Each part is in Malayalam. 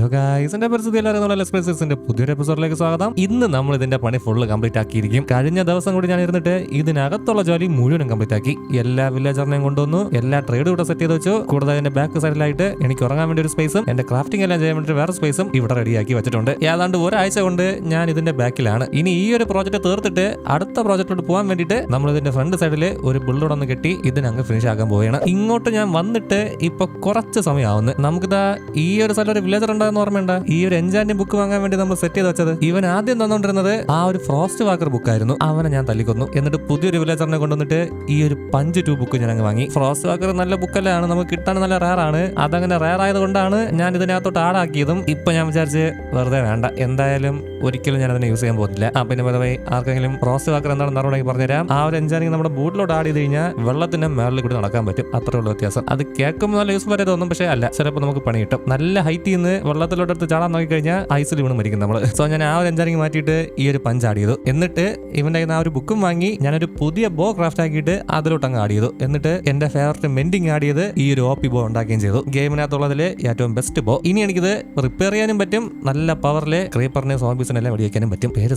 ഹലോ ഗായ്സ് എന്റെ പരിസ്ഥിതി എല്ലാവരും എക്സ്പ്രസിന്റെ പുതിയൊരു എപ്പിസോഡിലേക്ക് സ്വാഗതം. ഇന്ന് നമ്മൾ ഇതിന്റെ പണി ഫുള്ള് കംപ്ലീറ്റ് ആക്കിയിരിക്കും. കഴിഞ്ഞ ദിവസം കൂടി ഞാൻ ഇരുന്നിട്ട് ഇതിനകത്തുള്ള ജോലി മുഴുവനും കംപ്ലീറ്റ് ആക്കി. എല്ലാ വില്ലേജറിനെയും കൊണ്ടുവന്നു. എല്ലാ ട്രേഡ് ഇവിടെ സെറ്റ് ചെയ്ത് വെച്ചു. കൂടാതെ അതിന്റെ ബാക്ക് സൈഡിലായിട്ട് എനിക്ക് ഉറങ്ങാൻ വേണ്ടി ഒരു സ്പേസും എന്റെ ക്രാഫ്റ്റിംഗ് എല്ലാം ചെയ്യാൻ വേണ്ടി വേറെ സ്പേസും ഇവിടെ റെഡിയാക്കി വെച്ചിട്ടുണ്ട്. ഏതാണ്ട് ഒരാഴ്ച കൊണ്ട് ഞാൻ ഇതിന്റെ ബാക്കിലാണ് ഇനി ഈ ഒരു പ്രോജക്റ്റ് തീർത്തിട്ട് അടുത്ത പ്രോജക്റ്റിലോട്ട് പോകാൻ വേണ്ടിയിട്ട് നമ്മൾ ഇതിന്റെ ഫ്രണ്ട് സൈഡിൽ ഒരു ബുള്ളോട് ഒന്ന് കെട്ടി ഇതിനങ്ങ് ഫിനിഷ് ആക്കാൻ പോവുകയാണ്. ഇങ്ങോട്ട് ഞാൻ വന്നിട്ട് ഇപ്പൊ കുറച്ച് സമയമാവുന്നു. നമുക്കിതാ ഈ ഒരു സ്ഥലം ഒരു വില്ലേജർ ഉണ്ടായെന്ന് ഓർമ്മയുണ്ട? ഈ ഒരു എൻജാന്റെ ബുക്ക് വാങ്ങാൻ വേണ്ടി നമ്മൾ സെറ്റ് ചെയ്ത് വെച്ചത് ഇവൻ ആദ്യം തന്നോണ്ടിരുന്നത് ആ ഒരു ഫ്രോസ്റ്റ് വാക്കർ ബുക്ക് ആയിരുന്നു. അവനെ ഞാൻ തല്ലിക്കൊന്നു. എന്നിട്ട് പുതിയൊരു വില്ലേജറിനെ കൊണ്ടുവന്നിട്ട് ഈ ഒരു പഞ്ച് ടു ബുക്ക് ഞാൻ അങ്ങ് വാങ്ങി. ഫ്രോസ്റ്റ് വാക്കർ നല്ല ബുക്കല്ലാണ് നമുക്ക് കിട്ടാൻ നല്ല റയർ ആണ്. അതങ്ങനെ റയർ ആയതുകൊണ്ടാണ് ഞാൻ ഇതിനകത്തോട്ട് ആടാക്കിയതും ഇപ്പൊ ഞാൻ വിചാരിച്ച് വെറുതെ വേണ്ട. എന്തായാലും ഒരിക്കലും ഞാൻ അതിനെ യൂസ് ചെയ്യാൻ പോകുന്നില്ല ആ പിന്നെ പദവി ആർക്കെങ്കിലും റോസ് വാക്കർ എന്താണെന്ന് അറിയണമെങ്കിൽ പറഞ്ഞുതരാം. ആ ഒരു എഞ്ചാനിങ് നമ്മുടെ ബൂട്ടിലോട്ട് ആഡ് ചെയ്ത് കഴിഞ്ഞാൽ വെള്ളത്തിന്റെ മേളിൽ കൂടി നടക്കാൻ പറ്റും. അത്രേ ഉള്ള വ്യത്യാസം. അത് കേൾക്കുമ്പോൾ നല്ല യൂസ്ഫുൾ ആയിട്ട് തോന്നും പക്ഷേ അല്ല ചിലപ്പോൾ നമുക്ക് പണി കിട്ടും. നല്ല ഹൈറ്റിൽ നിന്ന് വെള്ളത്തിലോട്ട് എടുത്ത് ചാടാൻ നോക്കി കഴിഞ്ഞാൽ ഐസിൽ വീണ് മരിക്കും നമ്മൾ സോ ഞാൻ ആ ഒരു എഞ്ചാനിങ് മാറ്റിയിട്ട് ഈ ഒരു പഞ്ച് ആഡ് ചെയ്തു. എന്നിട്ട് ഇവന്റെ ആ ഒരു ബുക്കും വാങ്ങി ഞാനൊരു പുതിയ ബോ ക്രാഫ്റ്റ് ആക്കിയിട്ട് അതിലോട്ട് അങ്ങ് ആഡ് ചെയ്തു. എന്നിട്ട് എന്റെ ഫേവററ്റ് മെൻഡിങ് ആഡ് ചെയ്ത് ഈ ഒരു ഓപ്പി ബോ ഉണ്ടാക്കുകയും ചെയ്തു. ഗെയിമിനകത്തുള്ളതിൽ ഏറ്റവും ബെസ്റ്റ് ബോ ഇനി എനിക്കിത് റിപ്പയർ ചെയ്യാനും പറ്റും. നല്ല പവറിലെ ക്രീപ്പറിനെ സോംബീസിനെല്ലാം വെടിവെക്കാനും പറ്റും. പേര്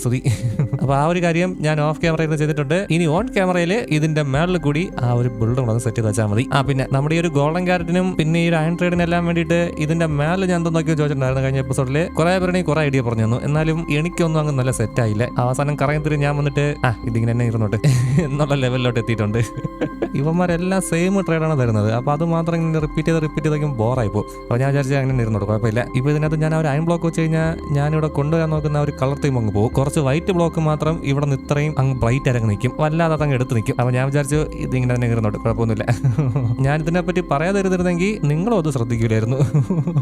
സ്തുതി അപ്പൊ ആ ഒരു കാര്യം ഞാൻ ഓഫ് ക്യാമറയിൽ ചെയ്തിട്ടുണ്ട്. ഇനി ഓൺ ക്യാമറയിൽ ഇതിന്റെ മേളിൽ കൂടി ആ ഒരു ബിൽഡർ ഒന്ന് സെറ്റ് ചെയ്ത് വെച്ചാൽ മതി. ആ പിന്നെ നമ്മുടെ ഈ ഒരു ഗോൾഡൻ കാരറ്റിനും പിന്നെ ഈ ഒരു അയൺ ട്രേഡിനും എല്ലാം വേണ്ടിയിട്ട് ഇതിന്റെ മേളിൽ ഞാൻ എന്തോ നോക്കി ചോദിച്ചിട്ടുണ്ടായിരുന്നു കഴിഞ്ഞ എപ്പിസോഡിൽ കുറെ പേരുടെ കുറെ ഐഡിയ പറഞ്ഞു തന്നു. എന്നാലും എനിക്കൊന്നും അങ്ങ് നല്ല സെറ്റ് ആയില്ല. അവസാനം കറങ്ങത്തിരി ഞാൻ വന്നിട്ട് ആ ഇതിങ്ങനെ തന്നെ ഇരുന്നോട്ട്. എന്നുള്ള ലെവലിലോട്ട് എത്തിയിട്ടുണ്ട്. ഇവന്മാരെല്ലാം സെയിം ട്രേഡാണ് തരുന്നത്. അപ്പൊ അത് മാത്രം ഇങ്ങനെ റിപ്പീറ്റ് ചെയ്ത് റിപ്പീറ്റ് ചെയ്തേക്കും ബോറായി പോകും അപ്പോൾ ഞാൻ വിചാരിച്ചാൽ അങ്ങനെ ഇരുന്നോട്ട് കുഴപ്പമില്ല. ഇപ്പോൾ ഇതിനകത്ത് ഞാൻ ഒരു അയൺ ബ്ലോക്ക് വെച്ച് കഴിഞ്ഞാൽ ഞാനിവിടെ കൊണ്ടുവരാൻ നോക്കുന്ന ഒരു കളർ തീം അങ്ങ് പോകും. കുറച്ച് വൈറ്റ് ബ്ലോക്ക് മാത്രം ഇവിടെ നിന്ന് ഇത്രയും അങ്ങ് ബ്രൈറ്റ് ആയിട്ട് നിൽക്കും വല്ലാതെ അങ്ങ് എടുത്ത് നിൽക്കും അപ്പോൾ ഞാൻ വിചാരിച്ചു ഇതിങ്ങനെ തന്നെ ഇരുന്നോട്ട് കുഴപ്പമൊന്നുമില്ല. ഞാൻ ഇതിനെപ്പറ്റി പറയാതിരുന്നിരുന്നെങ്കിൽ നിങ്ങളും അത് ശ്രദ്ധിക്കില്ലായിരുന്നു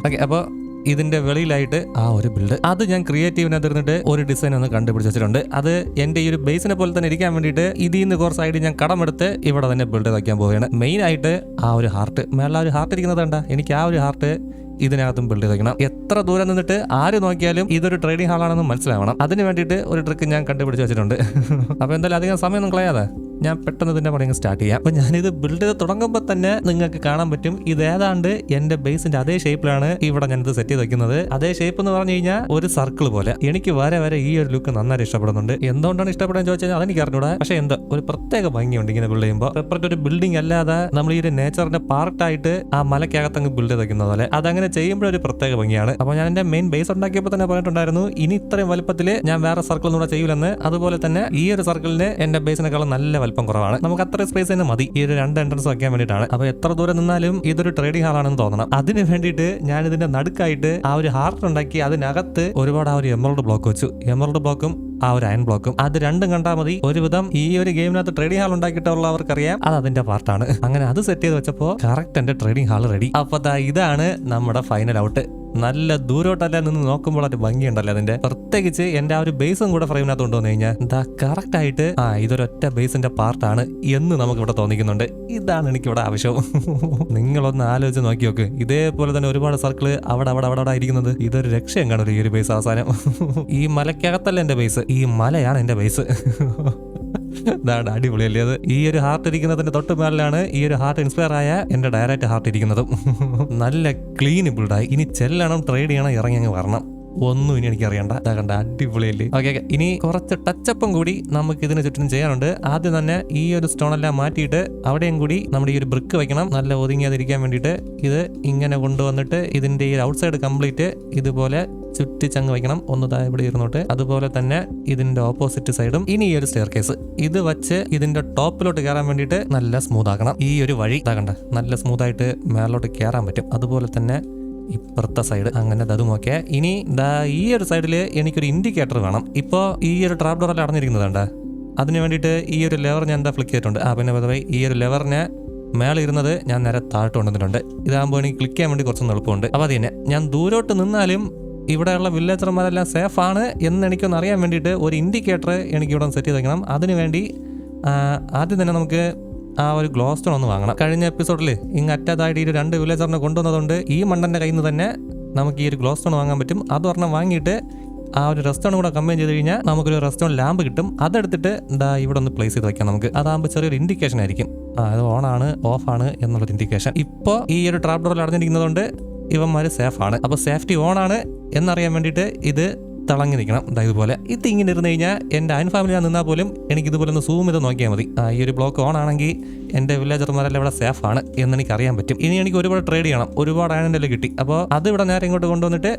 ഓക്കെ അപ്പോൾ ഇതിന്റെ വെളിയിലായിട്ട് ആ ഒരു ബിൽഡ് അത് ഞാൻ ക്രിയേറ്റീവിനകത്ത് ഇരുന്നിട്ട് ഒരു ഡിസൈൻ ഒന്ന് കണ്ടുപിടിച്ച് വെച്ചിട്ടുണ്ട്. അത് എന്റെ ഈ ഒരു ബേസിനെ പോലെ തന്നെ ഇരിക്കാൻ വേണ്ടിയിട്ട് ഇതിൽ നിന്ന് കുറച്ച് സൈഡ് ഞാൻ കടമെടുത്ത് ഇവിടെ തന്നെ ബിൽഡ് വയ്ക്കാൻ പോവുകയാണ്. മെയിൻ ആയിട്ട് ആ ഒരു ഹാർട്ട് മേള ഒരു ഹാർട്ട് ഇരിക്കുന്നത് കണ്ട? എനിക്ക് ആ ഒരു ഹാർട്ട് ഇതിനകത്തും ബിൽഡ് ചെയ്തേക്കണം എത്ര ദൂരം നിന്നിട്ട് ആര് നോക്കിയാലും ഇതൊരു ട്രേഡിംഗ് ഹാളാണെന്ന് മനസ്സിലാവണം. അതിന് വേണ്ടിയിട്ട് ഒരു ട്രിക്ക് ഞാൻ കണ്ടുപിടിച്ച് വെച്ചിട്ടുണ്ട്. അപ്പോൾ എന്തായാലും അധികം സമയം ഒന്നും കളയാതെ. ഞാൻ പെട്ടെന്ന് തന്നെ പണി സ്റ്റാർട്ട് ചെയ്യാം. അപ്പൊ ഞാനിത് ബിൽഡ് ചെയ്ത് തുടങ്ങുമ്പോൾ തന്നെ നിങ്ങൾക്ക് കാണാൻ പറ്റും ഇത് ഏതാണ്ട് എന്റെ ബേസിന്റെ അതേ ഷേപ്പിലാണ് ഇവിടെ ഞാനിത് സെറ്റ് ചെയ്ത് വെക്കുന്നത്. അതേ ഷേപ്പ് എന്ന് പറഞ്ഞു കഴിഞ്ഞാൽ ഒരു സർക്കിൾ പോലെ. എനിക്ക് വരെ വരെ ഈ ഒരു ലുക്ക് നന്നായി ഇഷ്ടപ്പെടുന്നുണ്ട്. എന്തുകൊണ്ടാണ് ഇഷ്ടപ്പെടാൻ ചോദിച്ചാൽ അതെനിക്ക് അറിഞ്ഞൂടാ. പക്ഷേ എന്തോ? ഒരു പ്രത്യേക ഭംഗിയുണ്ട് ഇങ്ങനെ ബിൽഡ് ചെയ്യുമ്പോൾ ഒരു ബിൽഡിംഗ് അല്ലാതെ നമ്മൾ ഈ ഒരു നേച്ചറിന്റെ പാർട്ടായിട്ട് ആ മലക്കകത്ത് അങ്ങ് ബിൽഡ് ചെയ്ത് വെക്കുന്ന പോലെ. അതങ്ങനെ ചെയ്യുമ്പോൾ ഒരു പ്രത്യേക ഭംഗിയാണ്. അപ്പോൾ ഞാൻ എന്റെ മെയിൻ ബേസ് ഉണ്ടാക്കിയപ്പോൾ തന്നെ പറഞ്ഞിട്ടുണ്ടായിരുന്നു ഇനി ഇത്രയും വലുപ്പത്തിൽ ഞാൻ വേറെ സർക്കിൾ ഒന്നും കൂടെ ചെയ്യില്ലെന്ന് അതുപോലെ തന്നെ ഈ ഒരു സർക്കിളിന് എന്റെ ബേസിനേക്കാളും നല്ല വലിപ്പം കുറവാണ്. നമുക്ക് അത്ര സ്പേസ് തന്നെ മതി. ഈ ഒരു രണ്ട് എൻട്രൻസ് വയ്ക്കാൻ വേണ്ടിയിട്ടാണ്. അപ്പോൾ എത്ര ദൂരം നിന്നാലും ഇതൊരു ട്രേഡിംഗ് ഹാളാണെന്ന് തോന്നണം. അതിന് വേണ്ടിയിട്ട് ഞാൻ ഇതിന്റെ നടുക്കായിട്ട് ആ ഒരു ഹാർട്ട് ഉണ്ടാക്കി അതിനകത്ത് ഒരുപാട് ആ ഒരു എമറൾഡ് ബ്ലോക്ക് വെച്ചു. എമറൾഡ് ബ്ലോക്കും ആ ഒരു അയൺ ബ്ലോക്കും അത് രണ്ടും കണ്ടാൽ മതി. ഒരുവിധം ഈ ഒരു ഗെയിമിനകത്ത് ട്രേഡിംഗ് ഹാൾ ഉണ്ടാക്കിയിട്ടുള്ളവർക്കറിയാം. അത് അതിന്റെ പാർട്ടാണ് അങ്ങനെ അത് സെറ്റ് ചെയ്ത് വെച്ചപ്പോൾ കറക്റ്റ് എന്റെ ട്രേഡിംഗ് ഹാൾ റെഡി അപ്പൊ ഇതാണ് നമ്മുടെ ഫൈനൽ ഔട്ട് നല്ല ദൂരോട്ടല്ല നിന്ന് നോക്കുമ്പോൾ അത് ഭംഗിയുണ്ടല്ലോ അതിന്റെ പ്രത്യേകിച്ച് എന്റെ ആ ഒരു ബേസും കൂടെ ഫ്രെയിമിനകത്ത് കൊണ്ടുവന്നു കഴിഞ്ഞാൽ എന്താ കറക്റ്റ് ആയിട്ട് ആ ഇതൊരൊറ്റ ബേസിന്റെ പാർട്ടാണ് എന്ന് നമുക്ക് ഇവിടെ തോന്നിക്കുന്നുണ്ട്. ഇതാണ് എനിക്ക് ഇവിടെ ആവശ്യം. നിങ്ങളൊന്ന് ആലോചിച്ച് നോക്കി നോക്ക്. ഇതേപോലെ തന്നെ ഒരുപാട് സർക്കിൾ അവിടെ അവിടെ അവിടെ അവിടെ ഇരിക്കുന്നത്. ഇതൊരു രക്ഷയും കാണും ഈ ഒരു ബേസ് അവസാനം. ഈ മലക്കകത്തല്ല എന്റെ ബേസ് ഈ മലയാണ് എന്റെ ബേസ് ഇതാണ് അടിപൊളിയല്ലേ അത് ഈ ഒരു ഹാർട്ട് ഇരിക്കുന്നതിന്റെ തൊട്ട് മേളിലാണ് ഈ ഒരു ഹാർട്ട് ഇൻസ്പയർ ആയ എന്റെ ഡയറക്റ്റ് ഹാർട്ട് ഇരിക്കുന്നതും. നല്ല ക്ലീൻ ബിൽഡായി ഇനി ചെല്ലണം ട്രേഡ് ചെയ്യണം ഇറങ്ങി അങ്ങ് വരണം. ഒന്നും ഇനി എനിക്ക് അറിയണ്ട കണ്ട അടിപൊളിയല്ലേ. ഓക്കെ ഓക്കെ ഇനി കുറച്ച് ടച്ചപ്പും കൂടി നമുക്ക് ഇതിന് ചുറ്റും ചെയ്യാനുണ്ട്. ആദ്യം തന്നെ ഈ ഒരു സ്റ്റോൺ എല്ലാം മാറ്റിയിട്ട് അവിടെയും കൂടി നമ്മുടെ ഈ ഒരു ബ്രിക്ക് വെക്കണം. നല്ല ഒതുങ്ങിയാതിരിക്കാൻ വേണ്ടിയിട്ട് ഇത് ഇങ്ങനെ കൊണ്ടുവന്നിട്ട് ഇതിന്റെ ഈ ഔട്ട് സൈഡ് കംപ്ലീറ്റ് ഇതുപോലെ ചുറ്റി ചുറ്റിച്ചങ്ങ് വയ്ക്കണം ഒന്ന് താഴെ ഇവിടെ ഇരുന്നോട്ട്. അതുപോലെ തന്നെ ഇതിന്റെ ഓപ്പോസിറ്റ് സൈഡും ഇനി ഈ ഒരു സ്റ്റെയർ കേസ് ഇത് വെച്ച് ഇതിന്റെ ടോപ്പിലോട്ട് കയറാൻ വേണ്ടിയിട്ട് നല്ല സ്മൂത്ത് ആക്കണം. ഈ ഒരു വഴി ഇതാകണ്ട നല്ല സ്മൂത്ത് ആയിട്ട് മേലോട്ട് കയറാൻ പറ്റും. അതുപോലെ തന്നെ ഇപ്പുറത്തെ സൈഡ് അങ്ങനെ അതും ഓക്കെ ഇനി ദാ ഈ ഒരു സൈഡിൽ എനിക്കൊരു ഇൻഡിക്കേറ്റർ വേണം. ഇപ്പോൾ ഈ ഒരു ട്രാപ്പ് ഡോറെല്ലാം അടഞ്ഞിരിക്കുന്നതുണ്ട് അതിന് വേണ്ടിയിട്ട് ഈ ഒരു ലെവർ ഞാൻ എന്താ ഫ്ലിക്ക് ചെയ്തിട്ടുണ്ട്. ആ പിന്നെ പദവി ഈ ഒരു ലെവറിനെ മേലെ ഇരുന്നത് ഞാൻ നേരെ താഴോട്ട് കൊണ്ടുവന്നിട്ടുണ്ട്. ഇതാകുമ്പോൾ എനിക്ക് ക്ലിക്ക് ചെയ്യാൻ വേണ്ടി കുറച്ചൊന്നും എളുപ്പമുണ്ട്. അപ്പോൾ അത് തന്നെ. ഞാൻ ദൂരോട്ട് നിന്നാലും ഇവിടെയുള്ള വില്ലേജർമാരെല്ലാം സേഫാണ് എന്ന് എനിക്കൊന്ന് അറിയാൻ വേണ്ടിയിട്ട് ഒരു ഇൻഡിക്കേറ്റർ എനിക്ക് ഇവിടെ സെറ്റ് ചെയ്ത് വെക്കണം. അതിനുവേണ്ടി ആദ്യം തന്നെ നമുക്ക് ആ ഒരു ഗ്ലോ സ്റ്റോൺ ഒന്ന് വാങ്ങണം. കഴിഞ്ഞ എപ്പിസോഡിൽ ഇങ്ങ് അറ്റാതായിട്ട് ഈ രണ്ട് വില്ലേജറിനെ കൊണ്ടുവന്നതുകൊണ്ട് ഈ മണ്ണന്റെ കയ്യിൽ നിന്ന് തന്നെ നമുക്ക് ഈ ഒരു ഗ്ലോ സ്റ്റോൺ വാങ്ങാൻ പറ്റും. അത് പറഞ്ഞാൽ വാങ്ങിയിട്ട് ആ ഒരു റെസ്റ്റോൺ കൂടെ കമ്പയിൻ ചെയ്ത് കഴിഞ്ഞാൽ നമുക്കൊരു റെസ്റ്റോൺ ലാമ്പ് കിട്ടും. അതെടുത്തിട്ട് ദാ ഇവിടെ ഒന്ന് പ്ലേസ് ചെയ്ത് വെക്കാം നമുക്ക്. അതാകുമ്പോൾ ചെറിയൊരു ഇൻഡിക്കേഷൻ ആയിരിക്കും. ആ അത് ഓഫ് ആണ് എന്നുള്ളൊരു ഇൻഡിക്കേഷൻ ഇപ്പോൾ ഈ ഒരു ട്രാപ്പ് ഡോറിൽ അടഞ്ഞിരിക്കുന്നതുകൊണ്ട് ഇവന്മാർ സേഫാണ് അപ്പോൾ സേഫ്റ്റി ഓൺ ആണ് എന്നറിയാൻ വേണ്ടിയിട്ട് ഇത് തിളങ്ങി നിൽക്കണം അതായത് ഇതുപോലെ. ഇത് ഇങ്ങനെ ഇരുന്ന് കഴിഞ്ഞാൽ എന്റെ അയൻ ഫാമിലി ഞാൻ നിന്നാൽ പോലും എനിക്ക് ഇതുപോലെ ഒന്ന് സൂം ചെയ്ത് നോക്കിയാൽ മതി. ഈ ഒരു ബ്ലോക്ക് ഓൺ ആണെങ്കിൽ എന്റെ വില്ലേജർമാരെല്ലാം ഇവിടെ സേഫ് ആണ് എന്ന് എനിക്ക് അറിയാൻ പറ്റും. ഇനി എനിക്ക് ഒരുപാട് ട്രേഡ് ചെയ്യണം. ഒരുപാട് അയണിന്റെ കിട്ടി. അപ്പോൾ അത് ഇവിടെ നേരെ ഇങ്ങോട്ട് കൊണ്ടുവന്നിട്ട്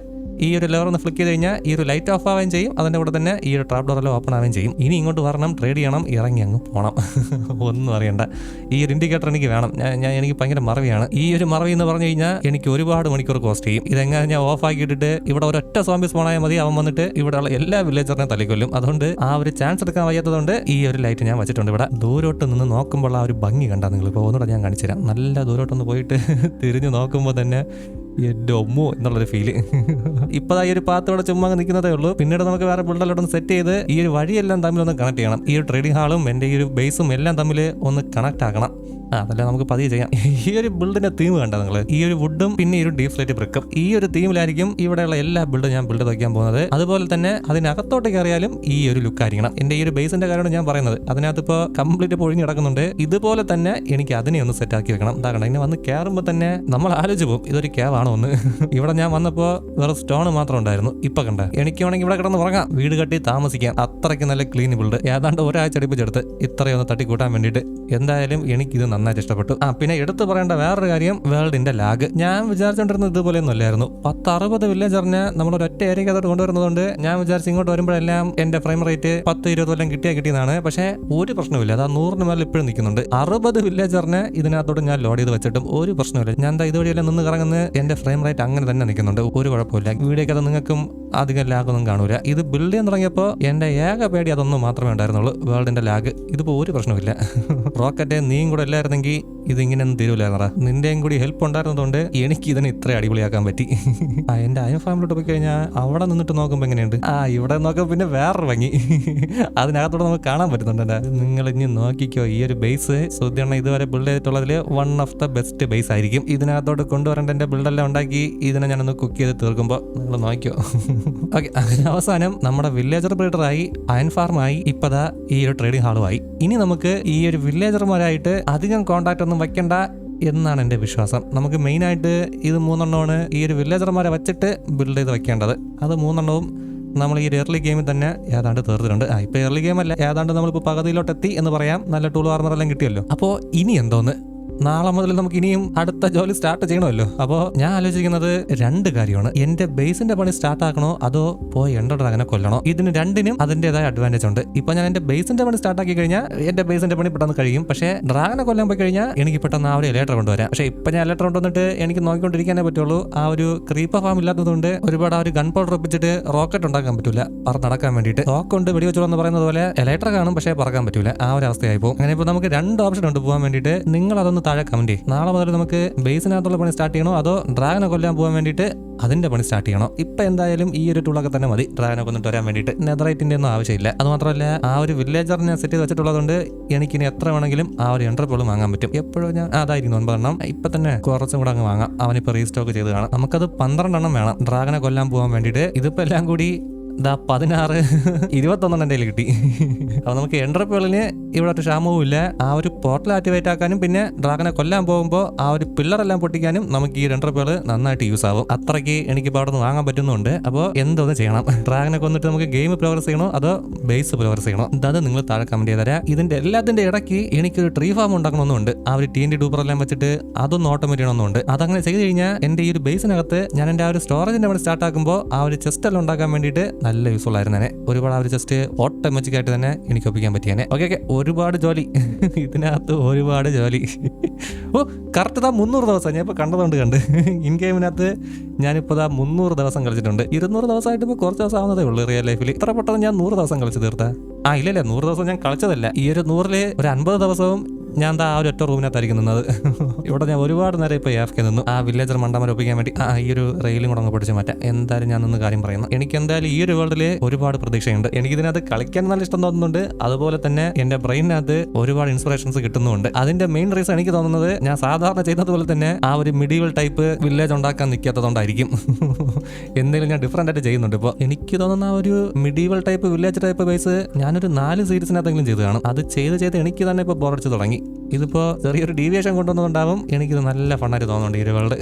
ഈ ഒരു ലെവർ ഒന്ന് ഫ്ലിക്ക് ചെയ്ത് കഴിഞ്ഞാൽ ഈ ഒരു ലൈറ്റ് ഓഫ് ആവുകയും ചെയ്യും. അതിന്റെ കൂടെ തന്നെ ഈ ഒരു ട്രാപ്പ് ഡോറെല്ലാം ഓപ്പൺ ആവുകയും ചെയ്യും. ഇനി ഇങ്ങോട്ട് വരണം ട്രേഡ് ചെയ്യണം ഇറങ്ങി അങ്ങ് പോകണം ഒന്നും അറിയണ്ട. ഈ ഒരു ഇൻഡിക്കേറ്റർ എനിക്ക് വേണം. ഞാൻ എനിക്ക് ഭയങ്കര മറവിയാണ്. ഈ ഒരു മറവി എന്ന് പറഞ്ഞു കഴിഞ്ഞാൽ എനിക്ക് ഒരുപാട് മണിക്കൂർ കോസ്റ്റ് ചെയ്യും. ഇതെങ്ങനെ ഞാൻ ഓഫ് ആക്കിയിട്ടിട്ട് ഇവിടെ ഒരൊറ്റ സോംബി സ്പോണായാൽ മതി. അവൻ വന്നിട്ട് ഇവിടെയുള്ള എല്ലാ വില്ലേജറിനെ തല്ലിക്കൊല്ലും. അതുകൊണ്ട് ആ ഒരു ചാൻസ് എടുക്കാൻ വയ്യാത്തതുകൊണ്ട് ഈ ഒരു ലൈറ്റ് ഞാൻ വെച്ചിട്ടുണ്ട് ഇവിടെ. ദൂരോട്ട് നിന്ന് നോക്കുമ്പോൾ ആ ഒരു ഭംഗി കണ്ടാൽ നിങ്ങൾ ഇപ്പോൾ ഒന്നുകൂടെ ഞാൻ കാണിച്ചു തരാം നല്ല ദൂരോട്ടൊന്ന് പോയിട്ട് തിരിഞ്ഞ് നോക്കുമ്പോൾ തന്നെ എന്റെ ഒമ്മോ എന്നുള്ളൊരു ഫീൽ ഇപ്പൊ ഈ ഒരു പാത്ത് ഇവിടെ ചുമ്മാ നിൽക്കുന്നതേ ഉള്ളൂ പിന്നീട് നമുക്ക് വേറെ ബിൽഡറിലോട്ട് സെറ്റ് ചെയ്ത് ഈ ഒരു വഴിയെല്ലാം തമ്മിൽ ഒന്ന് കണക്ട് ചെയ്യണം ഈ ഒരു ട്രേഡിംഗ് ഹാളും എന്റെ ഈ ഒരു ബേസും എല്ലാം തമ്മിൽ ഒന്ന് കണക്ട് ആക്കണം അതല്ല നമുക്ക് പതിയെ ചെയ്യാം ഈ ഒരു ബിൽഡിന്റെ തീം കണ്ട നിങ്ങൾ ഈ ഒരു വുഡും പിന്നെ ഈ ഒരു ഡീഫ്ലേറ്റ് ഫ്ലൈറ്റ് ബ്രിക്കും ഈ ഒരു തീമിലായിരിക്കും ഇവിടെയുള്ള എല്ലാ ബിൽഡും ഞാൻ ബിൽഡ് വയ്ക്കാൻ പോകുന്നത് അതുപോലെ തന്നെ അതിനകത്തോട്ട് കയറിയാലും ഈ ഒരു ലുക്ക് ആയിരിക്കണം എന്റെ ഈ ഒരു ബേസിന്റെ കാര്യമാണ് ഞാൻ പറയുന്നത് അതിനകത്ത് ഇപ്പോൾ കംപ്ലീറ്റ് പൊഴിഞ്ഞ് കിടക്കുന്നുണ്ട് ഇതുപോലെ തന്നെ എനിക്ക് അതിനെ ഒന്ന് സെറ്റ് ആക്കി വെക്കണം എന്താ കണ്ട വന്ന് കയറുമ്പോൾ തന്നെ നമ്മൾ ആലോചിച്ച് പോകും ഇതൊരു ക്യാവാണോ ഒന്ന് ഇവിടെ ഞാൻ വന്നപ്പോൾ വെറും സ്റ്റോൺ മാത്രം ഉണ്ടായിരുന്നു. ഇപ്പൊ കണ്ട. എനിക്ക് വേണമെങ്കിൽ ഇവിടെ കിടന്ന് ഉറങ്ങാം. വീട് കട്ടി താമസിക്കാം. അത്രയ്ക്ക് നല്ല ക്ലീൻ ബിൽഡ്. ഏതാണ്ട് ഒരാഴ്ച അടുപ്പിച്ചെടുത്ത് ഇത്രയൊന്ന് തട്ടിക്കൂട്ടാൻ വേണ്ടിയിട്ട് എന്തായാലും എനിക്ക് ഇത് നന്നായിട്ട് ഇഷ്ടപ്പെട്ടു. ആ പിന്നെ എടുത്തു പറയേണ്ട വേറൊരു കാര്യം വേൾഡിന്റെ ലാഗ്. ഞാൻ വിചാരിച്ചോണ്ടിരുന്നത് ഇതുപോലെയൊന്നും അല്ലായിരുന്നു പത്ത് അറുപത് വില്ലേജറിന് നമ്മൾ ഒരൊറ്റ അതോട് കൊണ്ടുവരുന്നതുകൊണ്ട് ഞാൻ വിചാരിച്ച് ഇങ്ങോട്ട് വരുമ്പോഴെല്ലാം എന്റെ ഫ്രെയിം റേറ്റ് പത്ത് ഇരുപത് കൊല്ലം കിട്ടിയാൽ കിട്ടിയതാണ് പക്ഷേ ഒരു പ്രശ്നമില്ല അത് നൂറിന് മേലെ ഇപ്പോഴും നിൽക്കുന്നുണ്ട്. അറുപത് വില്ലേജറിന് ഇതിനകത്തോട്ട് ഞാൻ ലോഡ് ചെയ്ത് വെച്ചിട്ടും ഒരു പ്രശ്നമില്ല ഞാൻ എന്താ ഇതുവഴിയെല്ലാം നിന്ന് കറങ്ങുന്നത് എന്റെ ഫ്രെയിം റേറ്റ് അങ്ങനെ തന്നെ നിൽക്കുന്നുണ്ട്. ഒരു കുഴപ്പമില്ല വീഡിയോക്കത് നിങ്ങൾക്കും അധികം ലാഗൊന്നും കാണൂല. ഇത് ബിൽഡ് ചെയ്യാൻ തുടങ്ങിയപ്പോൾ എന്റെ ഏക പേടി അതൊന്നും മാത്രമേ ഉണ്ടായിരുന്നുള്ളൂ. വേൾഡിന്റെ ലാഗ്. ഇതിപ്പോ ഒരു പ്രശ്നമില്ല റോക്കറ്റ് നീയും കൂടെ ഇതിങ്ങനെ ഒന്നും തരൂലായിരുന്നടാ. നിന്റെയും കൂടി ഹെൽപ്പ് ഉണ്ടായിരുന്നതുകൊണ്ട് എനിക്ക് ഇതിനെ ഇത്ര അടിപൊളിയാക്കാൻ പറ്റി. ആ എന്റെ അയൻ ഫാമിലോട്ട് പോയി കഴിഞ്ഞാൽ അവിടെ നിന്നിട്ട് നോക്കുമ്പോൾ എങ്ങനെയുണ്ട്? ആ ഇവിടെ നോക്കുമ്പോൾ പിന്നെ വേറൊരു ഭംഗി. അതിനകത്തോടെ നമുക്ക് കാണാൻ പറ്റുന്നുണ്ട് നിങ്ങൾ ഇനി നോക്കിക്കോ ഈ ഒരു ബേസ് സുദ്ധിയണ്ണ ഇതുവരെ build ചെയ്തിട്ടുള്ളതിൽ one of the best base ആയിരിക്കും. ഇതിനകത്തോട്ട് കൊണ്ടുവരേണ്ട എന്റെ ബിൽഡെല്ലാം ഉണ്ടാക്കി ഇതിനെ ഞാനൊന്ന് കുക്ക് ചെയ്ത് തീർക്കുമ്പോൾ നിങ്ങൾ നോക്കിയോ ഓക്കെ അങ്ങനെ അവസാനം നമ്മുടെ വില്ലേജർ ബ്രീഡറായി അയൻ ഫാർമായി ഇപ്പതാ ഈ ഒരു ട്രേഡിംഗ് ഹാളുമായി ഇനി നമുക്ക് ഈ ഒരു വില്ലേജർമാരായിട്ട് അധികം കോണ്ടാക്ട് ഒന്നും വെക്കണ്ട എന്നാണ് എന്റെ വിശ്വാസം. നമുക്ക് മെയിനായിട്ട് ഇത് മൂന്നെണ്ണമാണ് ഈ ഒരു വില്ലേജർമാരെ വെച്ചിട്ട് ബിൽഡ് ചെയ്ത് വെക്കേണ്ടത്. അത് മൂന്നെണ്ണവും നമ്മൾ ഈ ഒരു എർലി ഗെയിമിൽ തന്നെ ഏതാണ്ട് തീർത്തിട്ടുണ്ട്. ആ ഇപ്പോൾ എർലി ഗെയിം അല്ല. ഏതാണ്ട് നമ്മളിപ്പോൾ പകുതിയിലോട്ട് എത്തി എന്ന് പറയാം. നല്ല ടൂൾ ആർമറെല്ലാം കിട്ടിയല്ലോ. അപ്പോൾ ഇനി എന്തോന്ന്? നാളെ മുതൽ നമുക്ക് ഇനിയും അടുത്ത ജോലി സ്റ്റാർട്ട് ചെയ്യണമല്ലോ. അപ്പോൾ ഞാൻ ആലോചിക്കുന്നത് രണ്ട് കാര്യമാണ്. എന്റെ ബേസിന്റെ പണി സ്റ്റാർട്ട് ആക്കണോ അതോ പോയി എൻഡർ ഡ്രാഗനെ കൊല്ലണോ? ഇതിന് രണ്ടിനും അതിന്റെതായ അഡ്വാന്റേജ് ഉണ്ട്. ഇപ്പൊ ഞാൻ എന്റെ ബേസിന്റെ പണി സ്റ്റാർട്ട് ആക്കി കഴിഞ്ഞാൽ എന്റെ ബേസിന്റെ പണി പെട്ടെന്ന് കഴിയും. പക്ഷേ ഡ്രാഗനെ കൊല്ലാൻ പോയി കഴിഞ്ഞാൽ എനിക്ക് പെട്ടെന്ന് ആ ഒരു ലെറ്റർ കൊണ്ടുവരാം. പക്ഷേ ഇപ്പൊ ഞാൻ ലെറ്റർ കൊണ്ടുവന്നിട്ട് എനിക്ക് നോക്കിക്കൊണ്ടിരിക്കാനേ പറ്റുള്ളൂ. ആ ഒരു ക്രീപ്പർ ഫാം ഇല്ലാത്തതുകൊണ്ട് ഒരുപാട് ആ ഒരു ഗൺ പൗഡർ ഒപ്പിച്ചിട്ട് റോക്കറ്റ് ഉണ്ടാക്കാൻ പറ്റില്ല പറ നടക്കാൻ വേണ്ടിയിട്ട്. റോക്കുണ്ട് വെടിവെച്ചോളൂ എന്ന് പറയുന്നത് പോലെ എലക്ട്ര കാണും പക്ഷേ പറക്കാൻ പറ്റില്ല ആ ഒരു അവസ്ഥയായി പോകും. അങ്ങനെ ഇപ്പോൾ നമുക്ക് രണ്ട് ഓപ്ഷൻ ഉണ്ട് പോകാൻ വേണ്ടിയിട്ട്. നിങ്ങൾ അതൊന്ന് താഴെ കമന്റ് നാളെ മുതൽ നമുക്ക് ബേസിനകത്തുള്ള പണി സ്റ്റാർട്ട് ചെയ്യണോ? അതോ ഡ്രാഗനെ കൊല്ലാൻ പോകാൻ വേണ്ടിയിട്ട് അതിന്റെ പണി സ്റ്റാർട്ട് ചെയ്യണോ? ഇപ്പൊ എന്തായാലും ഈ ഒരു ടൂളൊക്കെ തന്നെ മതി. ഡ്രാഗനെ കൊന്നിട്ട് വരാൻ വേണ്ടിയിട്ട്. നെതറൈറ്റിന്റെ ഒന്നും ആവശ്യമില്ല. അത് മാത്രമല്ല ആ ഒരു വില്ലേജറിനെ സെറ്റ് ചെയ്ത് വെച്ചിട്ടുള്ളതുകൊണ്ട് എനിക്കിനി എത്ര വേണമെങ്കിലും ആ ഒരു എൻട്രി പോളും വാങ്ങാൻ പറ്റും. എപ്പോഴും ഞാൻ അതായിരിക്കും ഒൻപതെണ്ണം. ഇപ്പൊ തന്നെ കുറച്ചും കൂടെ അങ്ങ് വാങ്ങാം. അവനിപ്പോ റീസ്റ്റോക്ക് ചെയ്ത് കാണാം നമുക്കത് പന്ത്രണ്ടെണ്ണം വേണം. ഡ്രാഗനെ കൊല്ലാൻ പോകാൻ വേണ്ടിയിട്ട്. ഇതിപ്പോ എല്ലാം കൂടി ദാ പതിനാറ്. ഇരുപത്തൊന്നെണ്ണം എന്റെ കിട്ടി. അപ്പോൾ നമുക്ക് എൻട്രപ്പുകളിന് ഇവിടെ ഒരു ക്ഷാമവും ഇല്ല. ആ ഒരു പോർട്ടൽ ആക്ടിവേറ്റ് ആക്കാനും പിന്നെ ഡ്രാഗനെ കൊല്ലാൻ പോകുമ്പോൾ ആ ഒരു പില്ലറെല്ലാം പൊട്ടിക്കാനും നമുക്ക് ഈ എൻട്രപ്പുകൾ നന്നായിട്ട് യൂസ് ആവും. അത്രയ്ക്ക് എനിക്കിപ്പോൾ അവിടെ നിന്ന് വാങ്ങാൻ പറ്റുന്നുണ്ട്. അപ്പോൾ എന്തോന്ന് ചെയ്യണം? ഡ്രാഗനെ കൊന്നിട്ട് നമുക്ക് ഗെയിം പ്രോഗ്രസ് ചെയ്യണോ അതോ ബേസ് പ്രോഗ്രസ് ചെയ്യണോ? അത് നിങ്ങൾ താഴെ കമന്റ് ചെയ്ത് തരാം. ഇതിന്റെ എല്ലാത്തിന്റെ ഇടയ്ക്ക് എനിക്കൊരു ട്രീ ഫാം ഉണ്ടാക്കണമെന്നുണ്ട്. ആ ഒരു ടി എൻ എല്ലാം ഡൂപ്പറെല്ലാം വെച്ചിട്ട് അതൊന്ന് ഓട്ടോമേറ്റ് ചെയ്യണമെന്നുണ്ട്. അതങ്ങനെ ചെയ്ത് കഴിഞ്ഞാൽ എന്റെ ഈ ഒരു ബേസിനകത്ത് ഞാൻ എന്റെ ആ ഒരു സ്റ്റോറേജിന്റെ അവിടെ സ്റ്റാർട്ട് ആക്കുമ്പോൾ ആ ഒരു ചെസ്റ്റ് എല്ലാം ഉണ്ടാക്കാൻ വേണ്ടിയിട്ട് നല്ല യൂസ്ഫുൾ ആയിരുന്നു തന്നെ. ഒരുപാട് അവർ ജസ്റ്റ് ഓട്ടോമാറ്റിക് ആയിട്ട് തന്നെ എനിക്ക് ഒപ്പിക്കാൻ പറ്റിയേനെ ഓക്കെ ഓക്കെ ഒരുപാട് ജോലി. ഇതിനകത്ത് ഒരുപാട് ജോലി. ഓ കറക്റ്റ് ഇതാ മുന്നൂറ് ദിവസം. ഞാൻ ഇപ്പോൾ കണ്ടതുകൊണ്ട് കണ്ട്. ഇൻ ഗെയിമിനകത്ത് ഞാനിപ്പോൾ ഇതാ മുന്നൂറ് ദിവസം കളിച്ചിട്ടുണ്ട്. ഇരുന്നൂറ് ദിവസമായിട്ട് ഇപ്പോൾ കുറച്ച് ദിവസം ആവുന്നതേ ഉള്ളൂ റിയൽ ലൈഫിൽ ഇത്ര പെട്ടെന്ന് ഞാൻ നൂറ് ദിവസം കളിച്ച് തീർത്താ? ആ ഇല്ലല്ല നൂറ് ദിവസം ഞാൻ കളിച്ചതല്ല. ഈ ഒരു നൂറിൽ ഒരു അൻപത് ദിവസവും ഞാൻ ദാ ആ ഒരു ഒറ്റ റൂമിനകത്തായിരിക്കും നിന്നത്. ഇവിടെ ഞാൻ ഒരുപാട് നേരം ഇപ്പോൾ എഫ് കെ നിന്നു. ആ വില്ലേജർ മണ്ടമര ഒപ്പിക്കാൻ വേണ്ടി ആ ഈ ഒരു റെയിലും കൂടെ അങ്ങ് പിടിച്ച് മാറ്റാം. എന്തായാലും ഞാൻ നിന്ന് കാര്യം പറയുന്നു. എനിക്ക് എന്തായാലും ഈ ഒരു വേൾഡിൽ ഒരുപാട് പ്രതീക്ഷയുണ്ട്. എനിക്ക് ഇതിനകത്ത് കളിക്കാൻ നല്ല ഇഷ്ടം തോന്നുന്നുണ്ട്. അതുപോലെ തന്നെ എന്റെ ബ്രെയിനകത്ത് ഒരുപാട് ഇൻസ്പിറേഷൻസ് കിട്ടുന്നുണ്ട് അതിന്റെ മെയിൻ റീസൺ എനിക്ക് തോന്നുന്നത് ഞാൻ സാധാരണ ചെയ്യുന്നതുപോലെ തന്നെ ആ ഒരു മിഡീവൽ ടൈപ്പ് വില്ലേജ് ഉണ്ടാക്കാൻ നിൽക്കാത്തതുകൊണ്ടായിരിക്കും എന്തെങ്കിലും ഞാൻ ഡിഫറെന്റ് ആയിട്ട് ചെയ്യുന്നുണ്ട് ഇപ്പോൾ എനിക്ക് തോന്നുന്ന ആ ഒരു medieval type village type base ഞാനൊരു നാല് സീരീസിനകത്തെങ്കിലും ചെയ്ത് കാണും. അത് ചെയ്ത് ചെയ്ത് എനിക്ക് തന്നെ ഇപ്പോൾ ബോറടിച്ച് തുടങ്ങി. ഇതിപ്പോ ചെറിയൊരു ഡീവിയേഷൻ കൊണ്ടുവന്നതുണ്ടാവും എനിക്കിത് നല്ല ഫണ്ണായിട്ട് തോന്നുന്നുണ്ട് ഈ ഒരു വേൾഡ്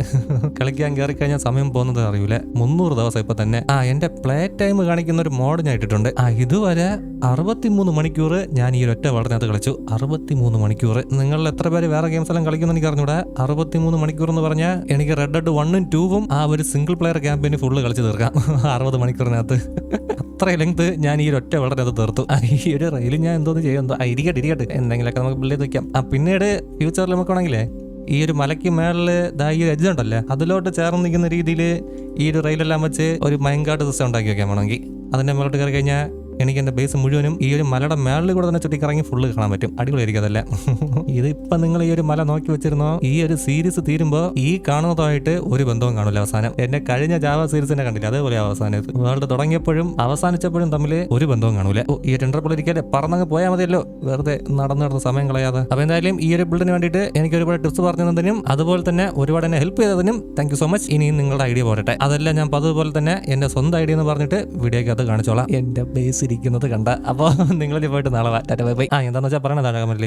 കളിക്കാൻ കയറി കഴിഞ്ഞാൽ സമയം പോകുന്നത് അറിയൂല. മുന്നൂറ് ദിവസം ഇപ്പൊ തന്നെ. ആ എന്റെ പ്ലേ ടൈം കാണിക്കുന്ന ഒരു മോഡ് ഞാൻ ഇട്ടിട്ടുണ്ട്. ആ ഇതുവരെ അറുപത്തിമൂന്ന് മണിക്കൂർ ഞാൻ ഈ ഒറ്റ വേൾഡിനകത്ത് കളിച്ചു. അറുപത്തിമൂന്ന് മണിക്കൂർ. നിങ്ങൾ എത്ര പേര് വേറെ ഗെയിംസ് എല്ലാം കളിക്കുന്നു എനിക്ക് അറിഞ്ഞൂടെ. അറുപത്തിമൂന്ന് മണിക്കൂർ എന്ന് പറഞ്ഞാൽ എനിക്ക് റെഡ് ഡെഡ് വണ്ണും ടൂവും ആ ഒരു സിംഗിൾ പ്ലെയർ ക്യാമ്പയിന് ഫുള്ള് കളിച്ച് തീർക്കാം. അറുപത് മണിക്കൂറിനകത്ത്. അത്ര ലെങ്ത് ഞാൻ ഈ ഒറ്റ വളരെ അത് തീർത്തു. ഈ ഒരു റെയിൽ ഞാൻ എന്തോന്ന് ചെയ്യും? എന്തോ ആ, ഇരിക്കട്ടെ ഇരിക്കട്ടെ. എന്തെങ്കിലുമൊക്കെ നമുക്ക് ബിൽഡ് ചെയ്ത് വെക്കാം. ആ പിന്നീട് ഫ്യൂച്ചറിൽ നമുക്ക് വേണമെങ്കിലേ ഈ ഒരു മലയ്ക്ക് മേളിൽ ദാ ഈ ഉണ്ടല്ലേ അതിലോട്ട് ചേർന്ന് നിൽക്കുന്ന രീതിയിൽ ഈ ഒരു റെയിലെല്ലാം വെച്ച് ഒരു മൈൻകാട്ട് സിസ്റ്റം ഉണ്ടാക്കി വെക്കാൻ വേണമെങ്കിൽ. അതിന്റെ മേലോട്ട് കയറി കഴിഞ്ഞാൽ എനിക്ക് എന്റെ ബേസ് മുഴുവനും ഈ ഒരു മലയുടെ മേളിൽ കൂടെ തന്നെ ചുറ്റിക്കറങ്ങി ഫുള്ള് കാണാൻ പറ്റും. അടിപൊളിയായിരിക്കും അതല്ല? ഇതിപ്പം നിങ്ങൾ ഈ ഒരു മല നോക്കി വെച്ചിരുന്നോ? ഈ ഒരു സീരീസ് തീരുമ്പോൾ ഈ കാണുന്നതായിട്ട് ഒരു ബന്ധവും കാണില്ല അവസാനം. എന്നെ കഴിഞ്ഞ ജാവ സീരീസിനെ കണ്ടില്ല? അതേപോലെ അവസാനം. വേൾഡ് തുടങ്ങിയപ്പോഴും അവസാനിച്ചപ്പോഴും തമ്മിൽ ഒരു ബന്ധവും കാണൂല. ഈ ടെൻഡർ പൊളിരിക്കല്ലേ പറന്നങ്ങ് പോയാൽ മതിയല്ലോ. വെറുതെ നടന്നു നടന്ന് സമയം കളയാതെ. അപ്പോൾ എന്തായാലും ഈ ഒരു ബിൽഡിന് വേണ്ടിയിട്ട് എനിക്ക് ഒരുപാട് ടിപ്സ് പറഞ്ഞു തന്നതിനും അതുപോലെ തന്നെ ഒരുപാട് എന്നെ ഹെൽപ്പ് ചെയ്തതിനും താങ്ക് സോ മച്ച് ഇനിയും നിങ്ങളുടെ ഐഡിയ പോരട്ടെ. അതെല്ലാം ഞാൻ പതുപോലെ തന്നെ എന്റെ സ്വന്തം ഐഡിയ എന്ന് പറഞ്ഞിട്ട് വീഡിയോക്ക് അത് കാണിച്ചോളാം. എന്റെ ബേസ് ഇരിക്കുന്നത് കണ്ട. അപ്പോൾ നിങ്ങളിപ്പോയിട്ട് പോയിട്ട് നാളെ ടാറ്റ ബൈ ബൈ. ആ എന്താണെന്ന് വെച്ചാൽ പറയണതാണ് കമന്റിൽ